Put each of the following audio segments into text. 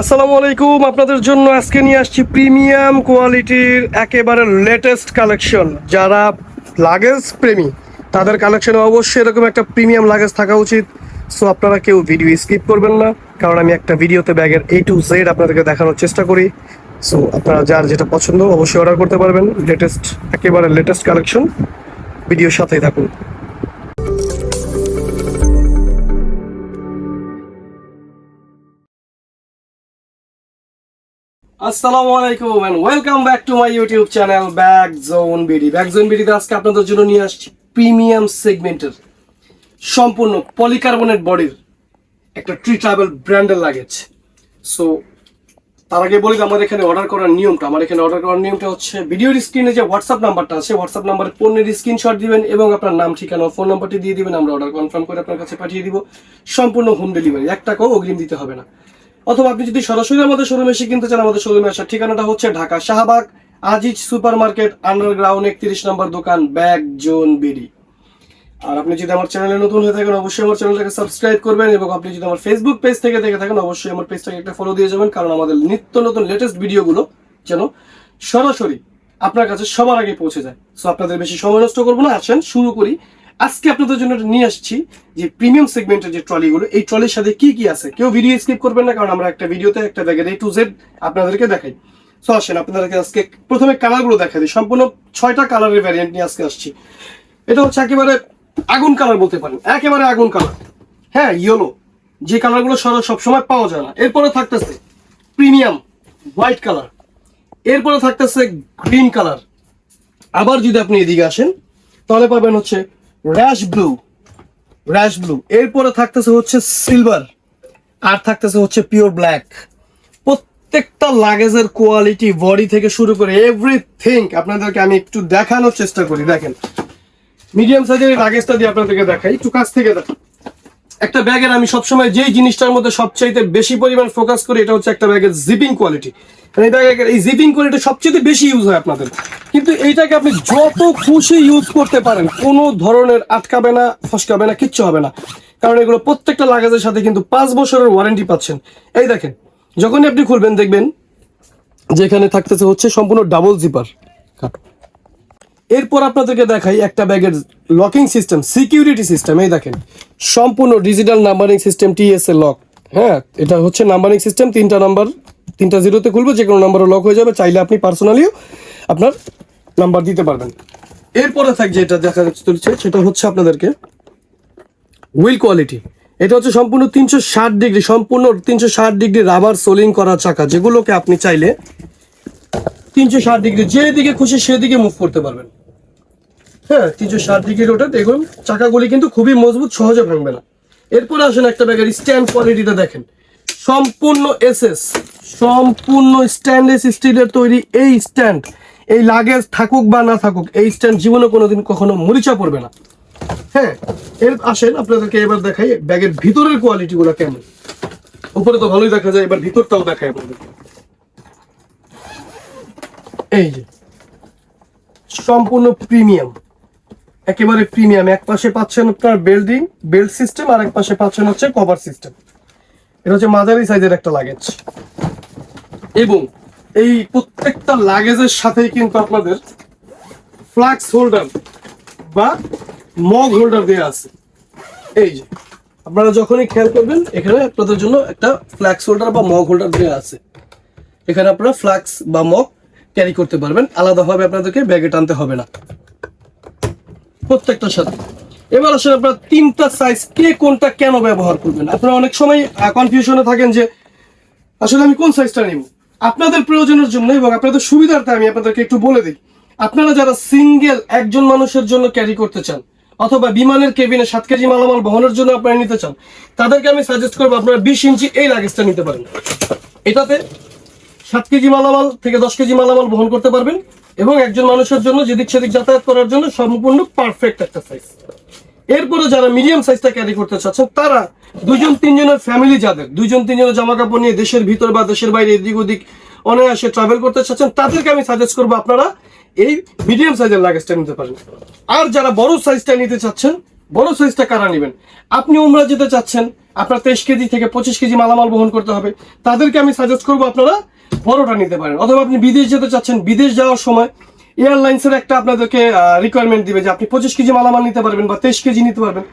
আসসালামু আলাইকুম, আপনাদের জন্য আজকে নিয়ে আসছি প্রিমিয়াম কোয়ালিটির একেবারে লেটেস্ট কালেকশন যারা লাগেজ প্রেমী, তাদের কালেকশনে অবশ্যই এরকম একটা প্রিমিয়াম লাগেজ থাকা উচিত। সো আপনারা কেউ ভিডিও স্কিপ করবেন না, কারণ আমি একটা ভিডিওতে ব্যাগের এ টু জেড আপনাদেরকে দেখানোর চেষ্টা করি। সো আপনারা যার যেটা পছন্দ, অবশ্যই অর্ডার করতে পারবেন। লেটেস্ট একেবারে লেটেস্ট কালেকশন ভিডিওর সাথেই থাকুন। আসসালামু আলাইকুম and welcome back to my YouTube channel Back Zone BD Back Zone বিডিতে আজকে আপনাদের জন্য নিয়ে আসছি প্রিমিয়াম সেগমেন্টের সম্পূর্ণ পলিকার্বনেট বডির একটা ট্রি ট্রাভেল ব্র্যান্ডের লাগেজ সো তার আগে বলি আমার এখানে অর্ডার করার নিয়মটা আমার এখানে অর্ডার করার নিয়মটা হচ্ছে ভিডিওর স্ক্রিনে যে হোয়াটসঅ্যাপ নাম্বারটা আছে হোয়াটসঅ্যাপ নাম্বারে পণ্যের স্ক্রিনশট দিবেন এবং আপনার নাম, ঠিকানা ফোন নাম্বারটি দিয়ে দিবেন, আমরা অর্ডার কনফার্ম করে আপনার কাছে পাঠিয়ে দিব। সম্পূর্ণ হোম ডেলিভারি এক টাকাও অগ্রিম দিতে হবে না। অথবা আপনি যদি সরাসরি আমাদের শোরুমে এসে কিনতে চান, আমাদের শোরুমে আসার ঠিকানাটা হচ্ছে Dhaka Shahbag, Aziz super market underground একত্রিশ নম্বর দোকান, ব্যাগ, জোন, বিডি। আর আপনি যদি আমার চ্যানেলে নতুন হয়ে থাকেন, অবশ্যই আমার চ্যানেলটাকে সাবস্ক্রাইব করবেন এবং আপনি যদি আমার ফেসবুক পেজ থেকে দেখে থাকেন, অবশ্যই আমার পেজটাকে একটা ফলো দিয়ে যাবেন, কারণ আমাদের নিত্য নতুন লেটেস্ট ভিডিওগুলো যেন সরাসরি আপনার কাছে সবার আগে পৌঁছে যায়। সো আপনাদের বেশি সময় নষ্ট করব না, আসেন, শুরু করি আজকে আপনাদের জন্য নিয়ে আসছি যে প্রিমিয়াম সেগমেন্টের যে ট্রলিগুলো, এই ট্রলির সাথে কি কি আছে? কেউ ভিডিও স্কিপ করবেন না, কারণ আমরা একটা ভিডিওতে একটা ব্যাগের এ টু জেড আপনাদেরকে দেখাই। সো আসেন, আপনাদেরকে আজকে প্রথমে কালারগুলো দেখা দিই। সম্পূর্ণ ছয়টা কালারের ভ্যারিয়েন্ট নিয়ে আজকে আসছি। এটা হচ্ছে একেবারে আগুন কালার বলতে পারেন। একেবারে আগুন কালার হ্যাঁ ইয়েলো যে কালারগুলো সারা সবসময় পাওয়া যায় না। এরপরে থাকতেছে প্রিমিয়াম হোয়াইট কালার এরপরে থাকতেছে গ্রিন কালার আবার যদি আপনি এদিকে আসেন, তাহলে পাবেন হচ্ছে র্যাশ ব্লু র্যাশ ব্লু এরপরে থাকতেছে হচ্ছে সিলভার আর থাকতেছে হচ্ছে পিওর ব্ল্যাক প্রত্যেকটা লাগেজের কোয়ালিটি বডি থেকে শুরু করে এভরিথিং আপনাদেরকে আমি একটু দেখানোর চেষ্টা করি। দেখেন মিডিয়াম সাইজের লাগেজটা দিয়ে আপনাদেরকে দেখাই। একটু কাছ থেকে দেখাই একটা ব্যাগের আমি সবসময় যেই জিনিসটার মধ্যে সবচাইতে বেশি পরিমাণ ফোকাস করি, এটা হচ্ছে একটা ব্যাগের জিপিং কোয়ালিটি এই ব্যাগের, এই জিপিং কোয়ালিটি সবচেয়ে বেশি ইউজ হয় আপনাদের। কিন্তু এইটাকে আপনি যত খুশি ইউজ করতে পারেন, কোনো ধরনের আটকাবে না, ফসকাবে না, কিচ্ছু হবে না। কারণ এগুলো প্রত্যেকটা লাগেজের সাথে কিন্তু পাঁচ বছরের ওয়ারেন্টি পাচ্ছেন। এই দেখেন, যখনই আপনি খুলবেন, দেখবেন যেখানে থাকতেছে হচ্ছে সম্পূর্ণ ডাবল জিপার এরপর আপনাদেরকে দেখাই একটা ব্যাগের লকিং সিস্টেম সিকিউরিটি সিস্টেম এই দেখেন। সম্পূর্ণ digital numbering system TSA lock হ্যাঁ এটা হচ্ছে নাম্বারিং সিস্টেম তিনটা নাম্বার তিনটা জিরোতে খুলবে, যে কোনো নাম্বারে লক হয়ে যাবে, চাইলে আপনি পার্সোনালিও আপনার নাম্বার দিতে পারবেন। এরপরে থাক যেটা দেখা যাচ্ছে চলছে, সেটা হচ্ছে আপনাদেরকে হুইল কোয়ালিটি এটা হচ্ছে সম্পূর্ণ তিনশো ষাট ডিগ্রি, সম্পূর্ণ তিনশো ষাট ডিগ্রি রাবার সোলিং করা চাকা, যেগুলোকে আপনি চাইলে তিনশো ষাট ডিগ্রি, যেদিকে খুশি সেদিকে মুভ করতে পারবেন। হ্যাঁ তিনশো ষাট ডিগ্রির ওটা দেখুন, চাকাগুলি কিন্তু খুবই মজবুত, সহজে ভাঙবে না। এরপরে আসেন একটা ব্যাগের স্ট্যান্ড কোয়ালিটিটা দেখেন। সম্পূর্ণ এসএস সম্পূর্ণ স্ট্যান্ডলেস স্টিলের তৈরি এই স্ট্যান্ড এই লাগেজ থাকুক বা না থাকুক, এই স্ট্যান্ড জীবনে কোনোদিন কখনো মরিচা পড়বে না। হ্যাঁ এর আসেন, আপনাদেরকে এবার দেখাই ব্যাগের ভিতরের কোয়ালিটিগুলো কেমন। উপরে তো ভালোই দেখা যায়, এবার ভিতরটাও দেখাই আপনাদেরকে। এই যে, সম্পূর্ণ প্রিমিয়াম একেবারে প্রিমিয়াম, এক পাশে পাচ্ছেন আপনার বেল্ডিং, বেল্ট সিস্টেম, আর এক পাশে পাচ্ছেন হচ্ছে কভার সিস্টেম। এটা হচ্ছে মাঝারি সাইজের একটা লাগেজ। এবং এই প্রত্যেকটা লাগেজের সাথেই কিন্তু আপনাদের ফ্লাক্স হোল্ডার বা মগ হোল্ডার দেওয়া আছে। এই যে, আপনারা যখনই খেয়াল করবেন, এখানে আপনাদের জন্য একটা ফ্ল্যাক্স হোল্ডার বা মগ হোল্ডার দেওয়া আছে। এখানে আপনারা ফ্লাক্স বা মগ ক্যারি করতে পারবেন। আলাদাভাবে আপনাদেরকে ব্যাগে টানতে হবে না। প্রত্যেকটার সাথে। এবার আসলে আপনার তিনটা সাইজ কে কোনটা কেন ব্যবহার করবেন? আপনারা অনেক সময় কনফিউশনে থাকেন যে, আসলে আমি কোন সাইজটা নিব? আপনাদের প্রয়োজনের জন্য এবং আপনাদের সুবিধার্থে আমি আপনাদেরকে একটু বলে দিই। আপনারা যারা সিঙ্গেল একজন মানুষের জন্য ক্যারি করতে চান, অথবা বিমানের কেবিনে সাত কেজি মালামাল বহনের জন্য আপনারা নিতে চান, তাদেরকে আমি সাজেস্ট করব আপনারা বিশ ইঞ্চি এই লাগেজটা নিতে পারেন। এটাতে সাত কেজি মালামাল থেকে দশ কেজি মালামাল বহন করতে পারবেন এবং একজন মানুষের জন্য যেদিক সেদিক যাতায়াত করার জন্য সম্পূর্ণ পারফেক্ট একটা সাইজ এরপরে যারা মিডিয়াম সাইজটা ক্যারি করতে চাচ্ছেন, তারা দুজন, তিনজনের ফ্যামিলি যাদের, দুজন, তিনজনের জামা কাপড় নিয়ে দেশের ভিতর বা দেশের বাইরে এদিক ওদিক অনায়াসে ট্রাভেল করতে চাচ্ছেন, তাদেরকে আমি সাজেস্ট করব আপনারা এই মিডিয়াম সাইজের লাগেজটা নিতে পারেন। আর যারা বড় সাইজটা নিতে চাচ্ছেন, বড় সাইজটা কারা নেবেন? আপনি উমরা যেতে চাচ্ছেন আপনার তেইশ কেজি থেকে পঁচিশ কেজি মালামাল বহন করতে হবে। তাদেরকে আমি সাজেস্ট করব আপনারা বড়টা নিতে পারেন। অথবা আপনি বিদেশ যেতে চাচ্ছেন, বিদেশ যাওয়ার সময় এয়ারলাইন্সের একটা আপনাদেরকে রিকোয়ারমেন্ট দিবে যে আপনি পঁচিশ কেজি মালামাল নিতে পারবেন বা তেইশ কেজি নিতে পারবেন।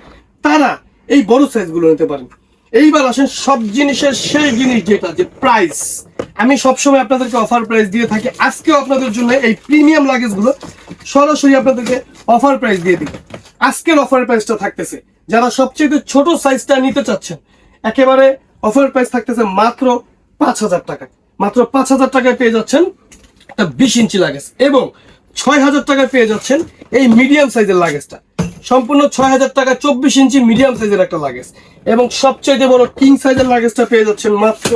তারা এই বড় সাইজগুলো নিতে পারেন। এইবার আসেন, সব জিনিসের শেষ জিনিস যেটা যে প্রাইস আমি সবসময় আপনাদেরকে অফার প্রাইস দিয়ে থাকি। আজকেও আপনাদের জন্য এই প্রিমিয়াম লাগেজগুলো সরাসরি আপনাদেরকে অফার প্রাইস দিয়ে দিই। আজকের অফার প্রাইসটা থাকতেছে। যারা সবচেয়ে ছোট সাইজটা নিতে চাচ্ছেন, একেবারে অফার প্রাইস থাকতেছে মাত্র পাঁচ হাজার টাকা মাত্র পাঁচ হাজার টাকায় পেয়ে যাচ্ছেন একটা বিশ ইঞ্চি লাগেজ এবং ছয় হাজার টাকায় পেয়ে যাচ্ছেন এই মিডিয়াম সাইজের লাগেজটা সম্পূর্ণ ছয় হাজার টাকা চব্বিশ ইঞ্চি মিডিয়াম সাইজের একটা লাগেজ এবং সবচেয়ে বড় কিং সাইজের লাগেজটা পেয়ে যাচ্ছেন মাত্র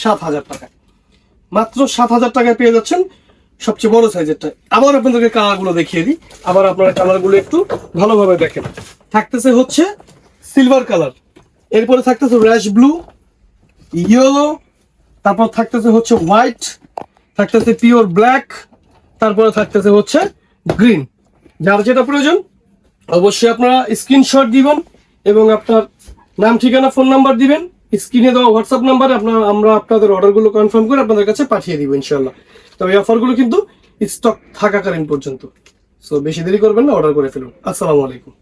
সাত হাজার টাকায়। মাত্র সাত হাজার টাকায় পেয়ে যাচ্ছেন সবচেয়ে বড় সাইজেরটা আবার আপনাদেরকে কালারগুলো দেখিয়ে দিই। আবার আপনারা কালারগুলো একটু ভালোভাবে দেখেন। থাকতেছে হচ্ছে সিলভার কালার এরপরে থাকতেছে র্যাশ ব্লু ইয়েলো তারপর থাকতেছে হচ্ছে হোয়াইট থাকতেছে পিওর ব্ল্যাক তারপরে থাকতেছে হচ্ছে গ্রিন যার যেটা প্রয়োজন, অবশ্যই আপনারা স্ক্রিনশট দিবেন এবং আপনার নাম, ঠিকানা ফোন নাম্বার দিবেন। স্ক্রিনে দেওয়া হোয়াটসঅ্যাপ নাম্বারে আপনার, আমরা আপনাদের অর্ডারগুলো কনফার্ম করে আপনাদের কাছে পাঠিয়ে দিব ইনশাল্লাহ তবে এই অফারগুলো কিন্তু স্টক থাকাকালীন পর্যন্ত। সো বেশি দেরি করবেন না অর্ডার করে ফেলুন। আসসালামু আলাইকুম।